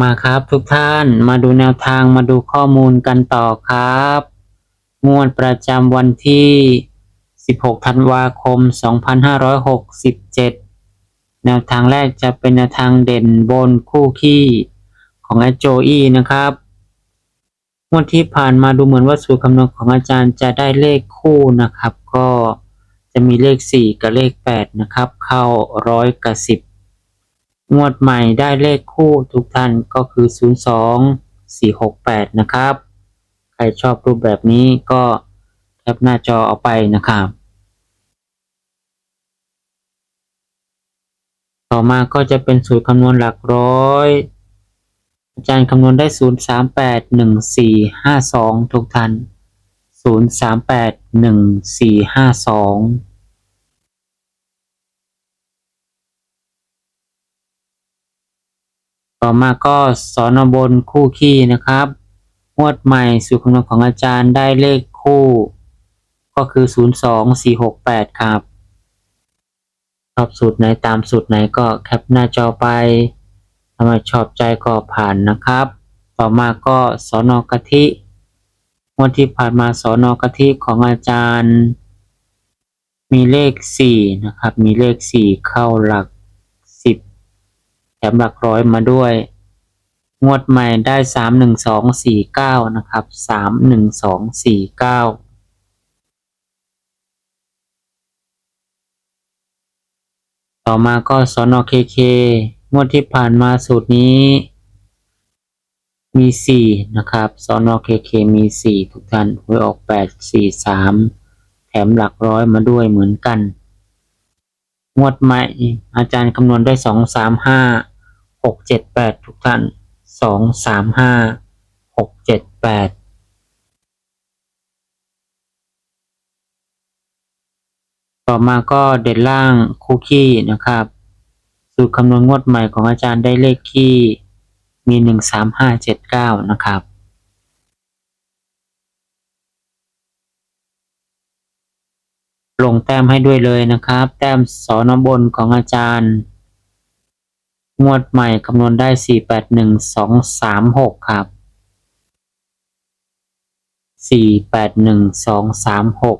มาครับทุกท่านมาดูแนวทางมาดูข้อมูลกันต่อครับ งวดประจำวันที่ 16 ธันวาคม 2567 แนวทางแรกจะเป็นแนวทางเด่นบนคู่ขี้ของอาโจอี้นะครับงวดที่ผ่านมาดูเหมือนว่าสูตรคำนวณของอาจารย์จะได้เลขคู่นะครับ ก็จะมีเลข 4 กับเลข 8 นะครับ เข้าร้อยกับสิบ งวดใหม่ได้เลขคู่ทุกท่านก็คือ 02 468 นะครับ ใครชอบรูปแบบนี้ก็แคปหน้าจอเอาไปนะครับ ต่อมาก็จะเป็นสูตรคำนวณหลักร้อย อาจารย์คำนวณได้ 038 1452 ทุกท่าน 038 ต่อมาก็สอนบนคู่ขี้นะครับงวดใหม่สูตรคำนวณของอาจารย์ได้เลขคู่ ก็คือ 02468 ครับชอบสูตรไหนตามสูตรไหนก็แคปหน้าจอไปถ้าไม่ชอบใจก็ผ่านนะครับ ต่อมาก็สอนอกะทิงวดที่ผ่านมาสอนอกะทิของอาจารย์ มีเลข 4 นะครับ มีเลข 4 เข้าหลัก ถมหลักร้อยมาด้วย งวดใหม่ได้สามหนึ่งสองสี่เก้านะครับสามหนึ่งสองสี่เก้าต่อมาก็สนอเคเคงวดที่ผ่านมาสูตรนี้ มีสี่นะครับสนอเคเคมีสี่ทุกท่านหวยออกแปดสี่สามแถมหลักร้อยมาด้วยเหมือนกัน งวดใหม่อาจารย์คำนวณได้สองสามห้า หกเจ็ดแปดทุกท่านสองสามห้าหกเจ็ดแปดต่อมาก็เด่นล่างคู่ขี้นะครับ สูตรคำนวณงวดใหม่ของอาจารย์ได้เลขขี้มีหนึ่งสามห้าเจ็ดเก้านะครับลงแต้มให้ด้วยเลยนะครับ แต้มสอนบนของอาจารย์ งวดใหม่คำนวณได้สี่แปดหนึ่งสองสามหกครับสี่แปดหนึ่งสองสามหก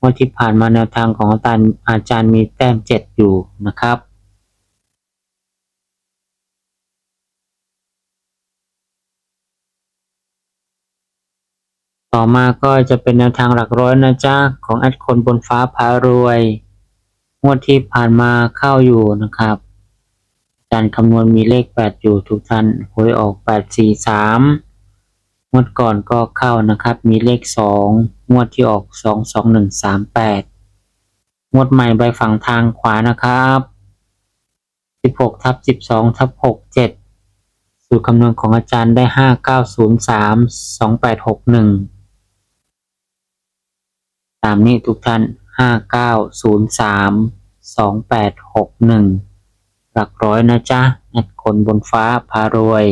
งวดที่ผ่านมาแนวทางของอาจารย์อาจารย์มีแต้มเจ็ดอยู่นะครับต่อมาก็จะเป็นแนวทางหลักร้อยนะจ๊ะของแอดคนบนฟ้าพารวย งวดที่ผ่านมาเข้าอยู่นะครับ การคำนวณมีเลข 8 อยู่ทุกท่านหวยออก 8 4 3 งวดก่อนก็เข้านะครับ มีเลข 2 งวดที่ออก 2 2 1 3 8 งวดใหม่ใบฝั่งทางขวานะครับ 16ทับ12ทับ67สูตรคำนวณของอาจารย์ได้ 5903 2861 ตามนี้ทุกท่าน 5903 2861 หลักร้อยนะจ๊ะแอดคนบนฟ้าพารวย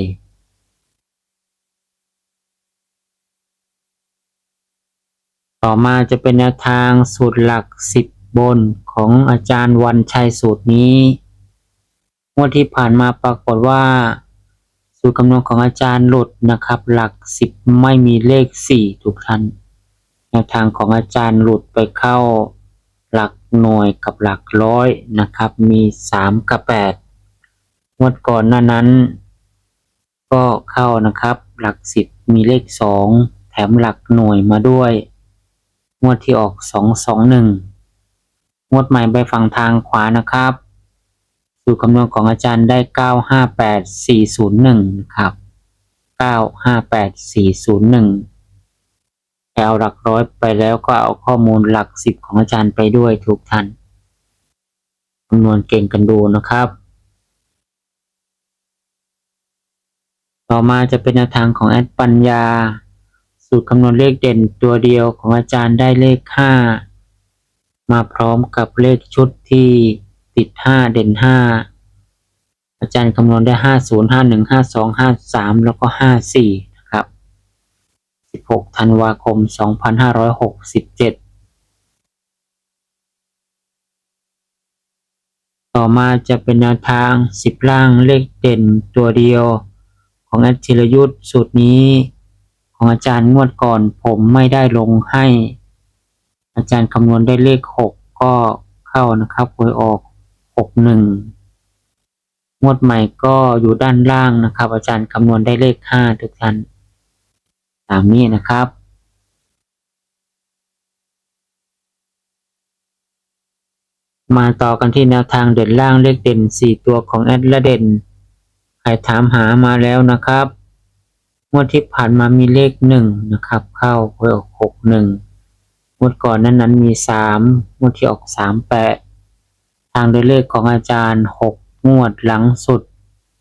ต่อมาจะเป็นแนวทางสูตรหลักสิบบนของอาจารย์วันชัยสูตรนี้งวดที่ผ่านมาปรากฏว่า สูตรคำนวณของอาจารย์หลุดนะครับ หลักสิบไม่มีเลขสี่ทุกท่านแนวทางของอาจารย์หลุดไปเข้า หน่วยกับหลักร้อยนะครับ มีสามกับแปดงวดก่อนหน้านั้น ก็เข้านะครับ หลักสิบมีเลขสองแถมหลักหน่วยมาด้วย งวดที่ออกสองสองหนึ่งงวดใหม่ไปฝั่งทางขวานะครับสูตรคำนวณของอาจารย์ได้เก้าห้าแปดสี่ศูนย์หนึ่งครับเก้าห้าแปดสี่ศูนย์หนึ่ง เอาหลักร้อยไปแล้วก็เอาข้อมูลหลักสิบของอาจารย์ไปด้วยทุกท่านคำนวณเก่งกันดูนะครับ ต่อมาจะเป็นแนวทางของแอดปัญญา สูตรคำนวณเลขเด่นตัวเดียวของอาจารย์ได้เลข 5 มาพร้อมกับเลขชุดที่ติด 5 เด่น 5 อาจารย์คำนวณได้ 50 51 52 53 แล้วก็ 54 16 ธันวาคม 2567ต่อมาจะเป็นแนวทาง 10 ล่างเลขเด่นตัวเดียว ของอาจารย์ยุทธ์สูตรนี้ ของอาจารย์งวดก่อนผมไม่ได้ลงให้ อาจารย์คำนวณได้เลข 6 ก็เข้านะครับหวยออก 61 งวดใหม่ก็อยู่ด้านล่างนะครับ อาจารย์คำนวณได้เลข 5 ทุกท่านามนี้นะครับมาต่อกันที่แนวทางเด่นล่างเลขเด่น 4 ตัวของแอดละเด่น ใครถามหามาแล้วนะครับงวดที่ผ่านมามีเลขหนึ่งนะครับ เข้าหวยออกหกหนึ่งงวดก่อนนั้นนั้นมีสามงวดที่ออกสามแปดทางโดยเลขของอาจารย์หกงวดหลังสุด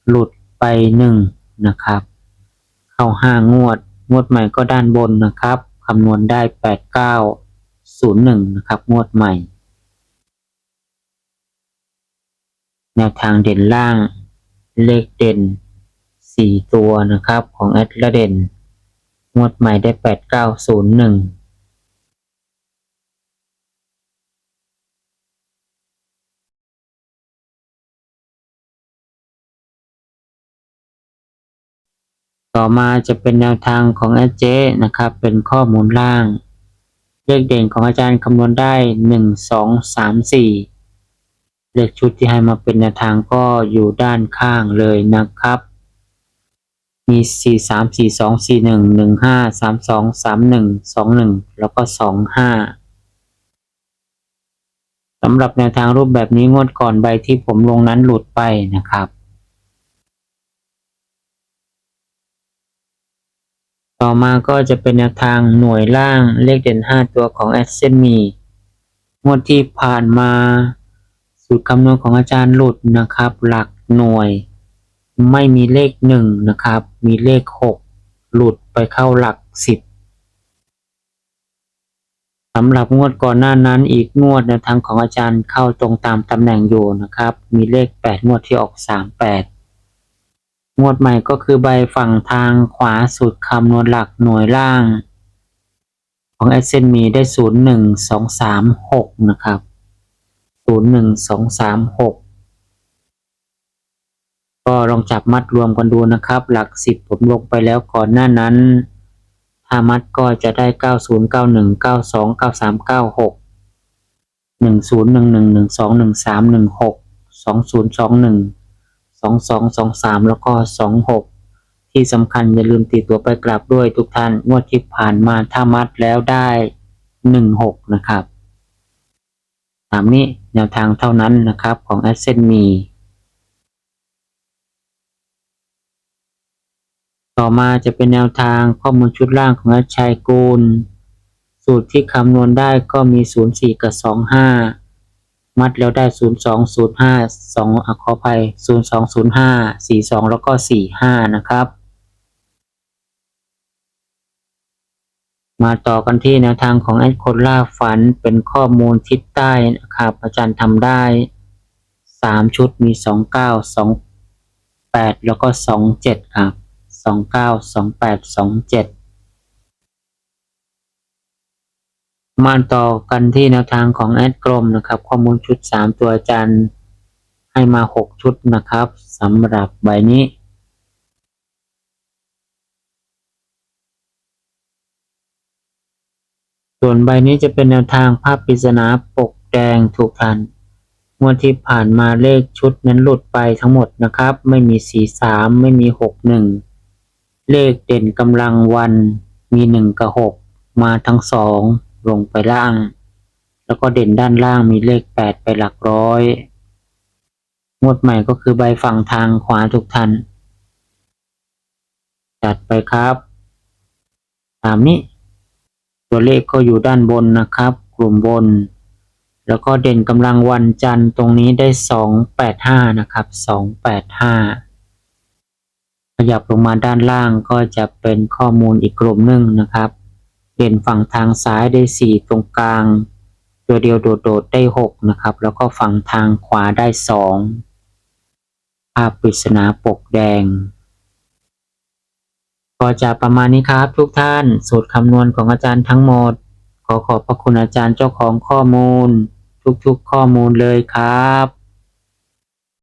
หลุดไปหนึ่งนะครับ เข้าห้างวด งวดใหม่ก็ด้านบนนะครับคำนวณได้ 8901 นะครับ งวดใหม่ แนวทางเด่นล่างเลขเด่น 4 ตัวนะครับของแอดละเด่น งวดใหม่ได้ 8901 ต่อมาจะเป็นแนวทางของอดเจนะครับ เป็นข้อมูลล่าง เลขเด่นของอาจารย์คำนวณได้หนึ่งสองสามสี่เลขชุดที่ให้มาเป็นแนวทางก็อยู่ด้านข้างเลยนะครับ มีสี่สามสี่สองสี่หนึ่งหนึ่งห้าสามสองสามหนึ่งสองหนึ่งแล้วก็สองห้าสำหรับแนวทางรูปแบบนี้งวดก่อนใบที่ผมลงนั้นหลุดไปนะครับ ต่อมาก็จะเป็นแนวทางหน่วยล่างเลขเด่น 5 ตัวของ a อ s เซนมีงวดที่ผ่านมาสูตรคำนวณของอาจารย์หลุดนะครับ หลักหน่วย ไม่มีเลขหนึ่งนะครับ มีเลขหกหลุดไปเข้าหลักสิบสำหรับงวดก่อนหน้านั้นอีกงวดแนวทางของอาจารย์เข้าตรงตามตำแหน่งอยู่นะครับ มีเลขแปดงวดที่ออกสามแปด งวดใหม่ก็คือใบฝั่งทางขวาสุดคำนวณหลักหน่วยล่าง ของเอเซนมีได้ศูนย์หนึ่งสองสามหกนะครับศูนย์หนึ่งสองสามหกก็ลองจับมัดรวมกันดูนะครับ หลักสิบผมลงไปแล้วก่อนหน้านั้นถ้ามัดก็จะได้เก้าศูนย์เก้าหนึ่ง เก้าสองสองสองสามแล้วก็สองหกที่สำคัญอย่าลืมตีตัวไปกลับด้วยทุกท่านงวดที่ผ่านมาถ้ามัดแล้วได้หนึ่งหกนะครับตามนี้แนวทางเท่านั้นนะครับของ a อ s e n มีต่อมาจะเป็นแนวทางข้อมูลชุดล่างของอาชัยกูล สูตรที่คำนวณได้ก็มี 04 กับ 25 มัดแล้วได้ 02 05 2อขออภัย 02 05 42 แล้วก็ 45 นะครับ มาต่อกันที่แนวทางของแอดโคล่าฝันเป็นข้อมูลทิศใต้นะครับอาจารย์ทำได้ 3 ชุดมี 29 28 แล้วก็ 27 ครับ 29 28 27 มาต่อกันที่แนวทางของแอดกรมนะครับ ข้อมูลชุด 3 ตัวจารย์ให้มา 6 ชุดนะครับสำหรับใบนี้ส่วนใบนี้จะเป็นแนวทางภาพปริศนาปกแดงถูกทันงวดที่ผ่านมาเลขชุดนั้นหลุดไปทั้งหมดนะครับ ไม่มี43ไม่มี61เลขเด่นกำลังวันมี1กับ6มาทั้งสอง ลงไปล่าง แล้วก็เด่นด้านล่างมีเลข 8 ไปหลักร้อย งวดใหม่ก็คือใบฝั่งทางขวาทุกท่านจัดไปครับตามนี้ ตัวเลขก็อยู่ด้านบนนะครับ กลุ่มบน แล้วก็เด่นกำลังวันจันทร์ตรงนี้ได้ 285 นะครับ 285อายับลงมาด้านล่างก็จะเป็นข้อมูลอีกกลุ่มหนึ่งนะครับ เด่นฝั่งทางซ้ายได้ 4 ตรงกลาง ตัวเดียวโดดๆได้ 6 นะครับ แล้วก็ฝั่งทางขวาได้ 2 ภาพปริศนาปกแดง ก็จะประมาณนี้ครับทุกท่านสูตรคำนวณของอาจารย์ทั้งหมด ขอขอบพระคุณอาจารย์เจ้าของข้อมูล ทุกๆข้อมูลเลยครับ